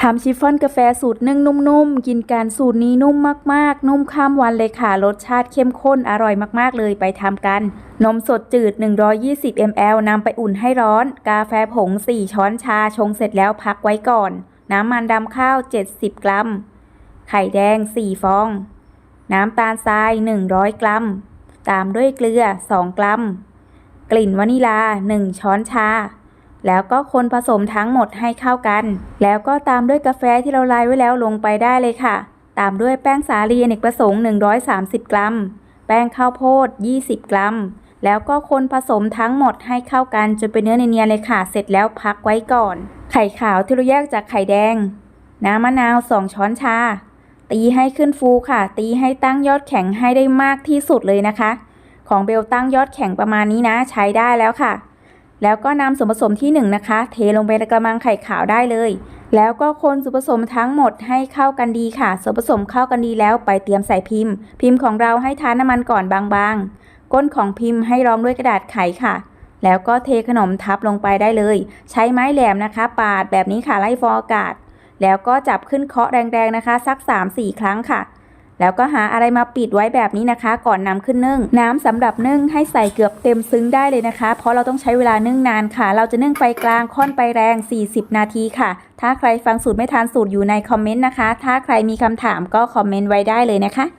ทำชิฟฟ่อนกาแฟสูตรนึ่งนุ่มๆ กินการสูตรนี้นุ่มมากๆ นุ่มข้ามวันเลยค่ะ รสชาติเข้มข้นอร่อยมากๆเลยไปทำกัน นมสดจืด 120 ml นำไปอุ่นให้ร้อน กาแฟผง 4 ช้อนชาชงเสร็จแล้วพักไว้ก่อน น้ำมันดำข้าว 70 กรัม ไข่แดง 4 ฟอง น้ำตาลทราย 100 กรัม ตามด้วยเกลือ 2 กรัม กลิ่นวานิลา 1 ช้อนชา แล้วก็คนผสมทั้งหมดให้เข้ากัน แล้วก็ตามด้วยกาแฟที่เราลายไว้แล้วลงไปได้เลยค่ะ ตามด้วยแป้งสาลีอเนกประสงค์ 130 กรัม แป้งข้าวโพด 20 กรัม แล้วก็คนผสมทั้งหมดให้เข้ากันจนเป็นเนื้อเนียนๆเลยค่ะ เสร็จแล้วพักไว้ก่อน ไข่ขาวที่เราแยกจากไข่แดง น้ำมะนาว 2 ช้อนชา ตีให้ขึ้นฟูค่ะ ตีให้ตั้งยอดแข็งให้ได้มากที่สุดเลยนะคะ ของเบลตั้งยอดแข็งประมาณนี้นะ ใช้ได้แล้วค่ะ แล้วก็นำส่วนผสมที่1นะคะ เทลงไปในกระมังไข่ขาวได้เลย แล้วก็คนส่วนผสมทั้งหมดให้เข้ากันดีค่ะ ส่วนผสมเข้ากันดีแล้วไปเตรียมใส่พิมพ์ พิมพ์ของเราให้ทาน้ำมันก่อนบางๆ ก้นของพิมพ์ให้รองด้วยกระดาษไขค่ะ แล้วก็เทขนมทับลงไปได้เลย ใช้ไม้แหลมนะคะ ปาดแบบนี้ค่ะไล่ฟองอากาศ แล้วก็จับขึ้นเคาะแรงๆนะคะ สัก 3-4 ครั้งค่ะ แล้วก็หาอะไรมาปิดไว้แบบนี้นะคะ ก่อนนำขึ้นนึ่ง น้ำสำหรับนึ่งให้ใส่เกือบเต็มซึ้งได้เลยนะคะ เพราะเราต้องใช้เวลานึ่งนานค่ะ เราจะนึ่งไฟกลางค่อนไปแรง 40 นาทีค่ะ ถ้าใครฟังสูตรไม่ทานสูตรอยู่ในคอมเมนต์นะคะ ถ้าใครมีคำถามก็คอมเมนต์ไว้ได้เลยนะคะ